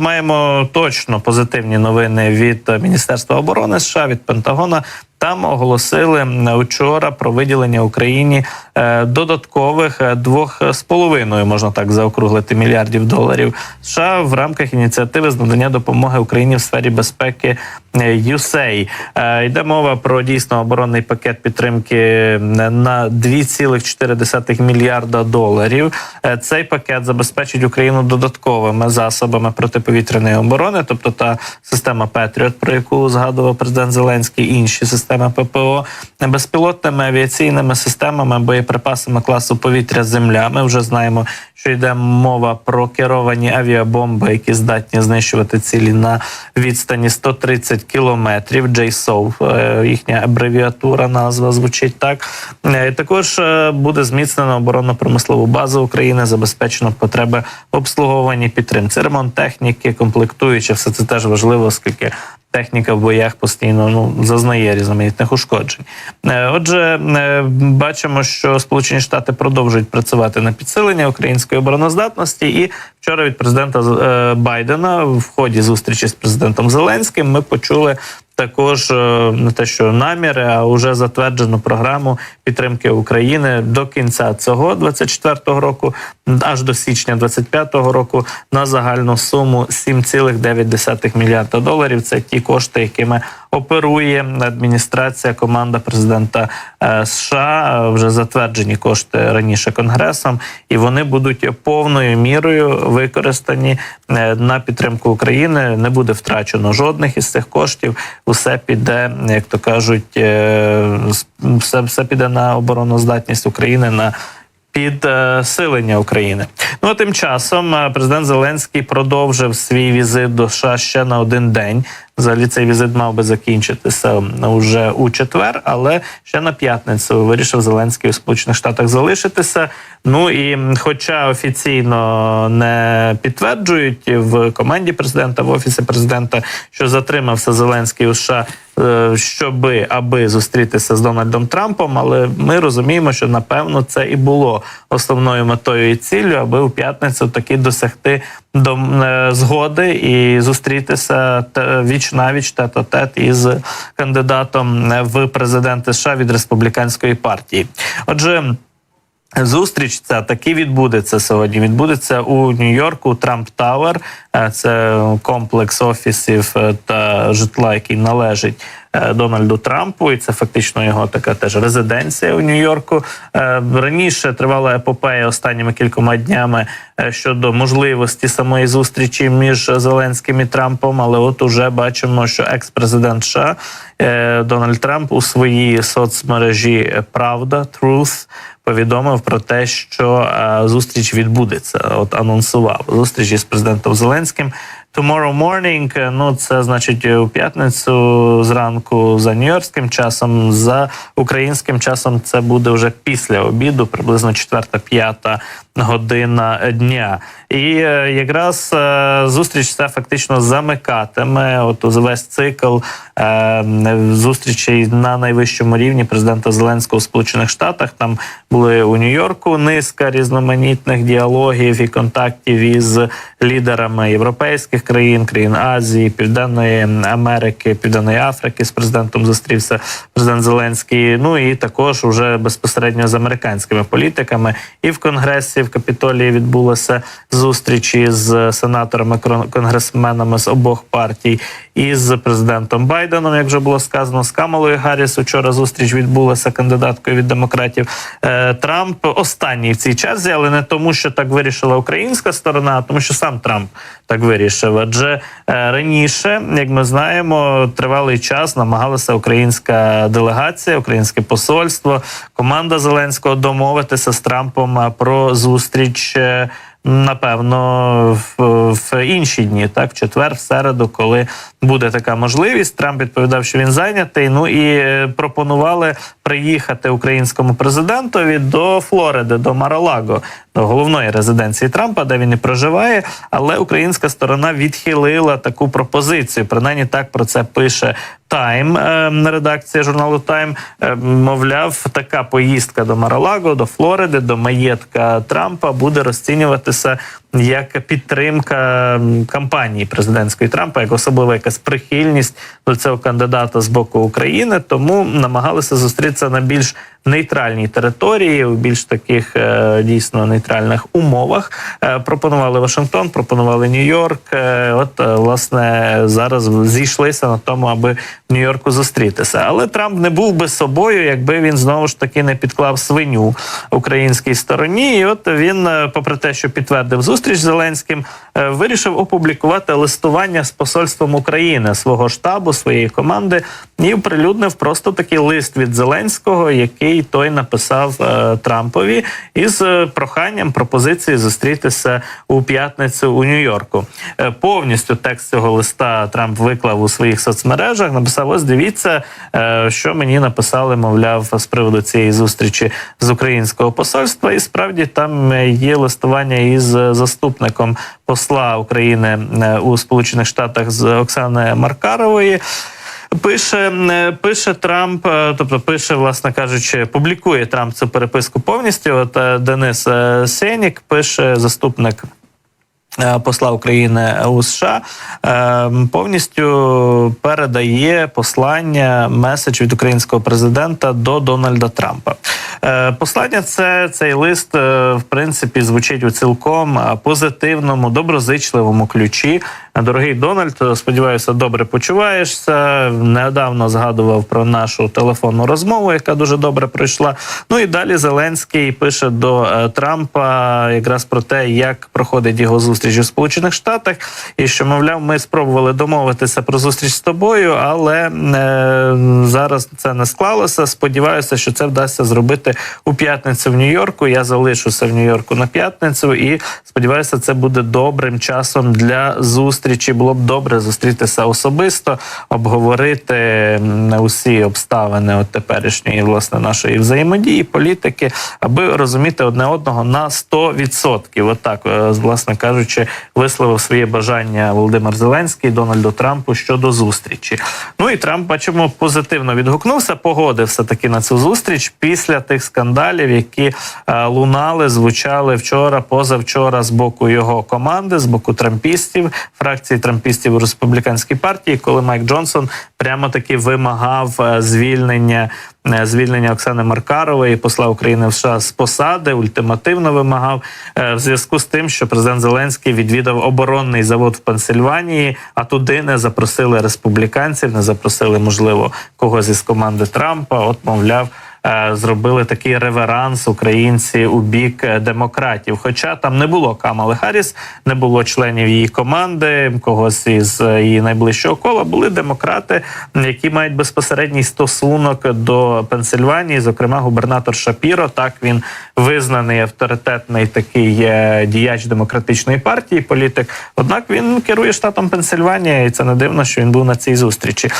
Маємо точно позитивні новини від е, Міністерства оборони США від Пентагона. Там оголосили вчора про виділення Україні е, додаткових е, двох з половиною, можна так заокруглити мільярдів доларів США в рамках ініціативи з надання допомоги Україні в сфері безпеки е, USAID. Е, Йде мова про дійсно оборонний пакет підтримки е, на 2,4 мільярда доларів. Е, Цей пакет забезпечить Україну додатковими засобами протиповітряної оборони, тобто та система Петріот, про яку згадував президент Зеленський, інші системи ППО, безпілотними авіаційними системами, боєприпасами класу повітря Земля. Ми вже знаємо, що йде мова про керовані авіабомби, які здатні знищувати цілі на відстані 130 кілометрів. JSOV, е, їхня абревіатура, назва звучить так. Е, Також е, буде зміцнено оборонно-промислову базу України, забезпечено потреби в підтримці, ремонт техніки, комплектуючи. Все це теж важливо, оскільки техніка в боях постійно ну зазнає різноманітних ушкоджень. Е, Отже, е, бачимо, що Сполучені Штати продовжують працювати на підсилення української обороноздатності. І вчора від президента е, Байдена в ході зустрічі з президентом Зеленським ми почули. Також е, не те, що наміри, а вже затверджену програму підтримки України до кінця цього 24-го року, аж до січня 25-го року на загальну суму 7,9 мільярда доларів. Це ті кошти, якими оперує адміністрація, команда президента е, США. Е, Вже затверджені кошти раніше конгресом, і вони будуть повною мірою використані е, на підтримку України. Не буде втрачено жодних із цих коштів. Усе піде, як то кажуть, все, все піде на обороноздатність України на підсилення України. Ну а тим часом е, президент Зеленський продовжив свій візит до США ще на один день. Взагалі цей візит мав би закінчитися уже у четвер, але ще на п'ятницю вирішив Зеленський у Сполучених Штатах залишитися. Ну і хоча офіційно не підтверджують в команді президента, в офісі президента, що затримався Зеленський у США, е, щоби аби зустрітися з Дональдом Трампом, але ми розуміємо, що напевно це і було основною метою і ціллю, аби у п'ятницю таки досягти до е, згоди і зустрітися віч навіч тет-а-тет із кандидатом в президенти США від республіканської партії. Отже. Зустріч ця таки відбудеться сьогодні. Відбудеться у Нью-Йорку Трамп Тауер. Е, Це комплекс офісів е, та житла, який належить Дональду Трампу, і це фактично його така теж резиденція у Нью-Йорку. Е, Раніше тривала епопея останніми кількома днями е, щодо можливості самої зустрічі між Зеленським і Трампом. Але от уже бачимо, що екс-президент США е, Дональд Трамп у своїй соцмережі Правда Truth повідомив про те, що е, зустріч відбудеться. От анонсував зустріч із президентом Зеленським. Tomorrow morning, е, ну це значить у п'ятницю зранку за нью-йоркським часом, за українським часом це буде вже після обіду, приблизно 4-5 година дня. І е, якраз е, зустріч це фактично замикатиме. От весь цикл е, зустрічей на найвищому рівні президента Зеленського в Сполучених Штатах. Там були у Нью-Йорку низка різноманітних діалогів і контактів із лідерами європейських країн, країн Азії, Південної Америки, Південної Африки. З президентом зустрівся президент Зеленський. Ну і також уже безпосередньо з американськими політиками. І в конгресі в Капітолії відбулася зустріч із сенаторами, конгресменами з обох партій, і з президентом Байденом, як вже було сказано, з Камалою Гарріс. Учора зустріч відбулася кандидаткою від демократів. Е, Трамп останній в цій черзі, але не тому, що так вирішила українська сторона, а тому, що сам Трамп так вирішив. Адже е, раніше, як ми знаємо, тривалий час намагалася українська делегація, українське посольство, команда Зеленського домовитися з Трампом про зустріч. е, Напевно, в, в інші дні, так, в четвер, в середу, коли буде така можливість. Трамп відповідав, що він зайнятий. Ну і е, пропонували приїхати українському президентові до Флориди, до Маралаго, до головної резиденції Трампа, де він і проживає. Але українська сторона відхилила таку пропозицію. Принаймні так про це пише Тайм, е, редакція журналу Тайм. Е, мовляв, така поїздка до Маралаго, до Флориди, до маєтка Трампа буде розцінюватися як підтримка кампанії президентської Трампа, як особлива якась прихильність до цього кандидата з боку України. Тому намагалися зустрітися на більш нейтральній території, у більш таких е, дійсно нейтральних умовах. Е, пропонували Вашингтон, пропонували Нью-Йорк. Е, от власне зараз зійшлися на тому, аби в Нью-Йорку зустрітися. Але Трамп не був би собою, якби він знову ж таки не підклав свиню українській стороні. І от він, попри те, що підтвердив зустріч з Зеленським, е, вирішив опублікувати листування з посольством України свого штабу, своєї команди, і оприлюднив просто такий лист від Зеленського, який той написав е, Трампові, із е, проханням пропозиції зустрітися у п'ятницю у Нью-Йорку. Е, повністю текст цього листа Трамп виклав у своїх соцмережах. Написав: ось дивіться, е, що мені написали, мовляв, з приводу цієї зустрічі з українського посольства. І справді там е, є листування із е, заступником посла України е, у Сполучених Штатах з Оксани Маркарової. Пише, е, пише Трамп, е, тобто пише, власне кажучи, публікує Трамп цю переписку повністю. От Денис Сенік пише заступник. Е, Посла України у США е, повністю передає послання меседж від українського президента до Дональда Трампа. Е, Послання це цей лист, в принципі, звучить у цілком позитивному, доброзичливому ключі. Дорогий Дональд, сподіваюся, добре почуваєшся. Недавно згадував про нашу телефонну розмову, яка дуже добре пройшла. Ну і далі Зеленський пише до е, Трампа якраз про те, як проходить його зустріч у Сполучених Штатах, і що, мовляв, ми спробували домовитися про зустріч з тобою, але е, зараз це не склалося. Сподіваюся, що це вдасться зробити у п'ятницю в Нью-Йорку. Я залишуся в Нью-Йорку на п'ятницю, і сподіваюся, це буде добрим часом для зустрічі. Було б добре зустрітися особисто, обговорити усі обставини от теперішньої власне нашої взаємодії, політики, аби розуміти одне одного на 100%. Отак, е, власне кажучи, висловив своє бажання Володимир Зеленський Дональду Трампу щодо зустрічі. Ну і Трамп бачимо позитивно відгукнувся, погодився таки на цю зустріч після тих скандалів, які е, лунали, звучали вчора, позавчора з боку його команди, з боку трампістів, фракції трампістів у республіканській партії, коли Майк Джонсон прямо таки вимагав е, звільнення. е, Звільнення Оксани Маркарової, посла України в США з посади, ультимативно вимагав е, в зв'язку з тим, що президент Зеленський відвідав оборонний завод в Пенсильванії, а туди не запросили республіканців, не запросили, можливо, когось із команди Трампа. От, мовляв, зробили такий реверанс українці у бік е, демократів. Хоча там не було Камали Харріс, не було членів її команди, когось із е, її найближчого кола. Були демократи, які мають безпосередній стосунок до Пенсильванії, зокрема губернатор Шапіро. Так він визнаний авторитетний такий е, діяч демократичної партії, політик. Однак він керує штатом Пенсильванія, і це не дивно, що він був на цій зустрічі.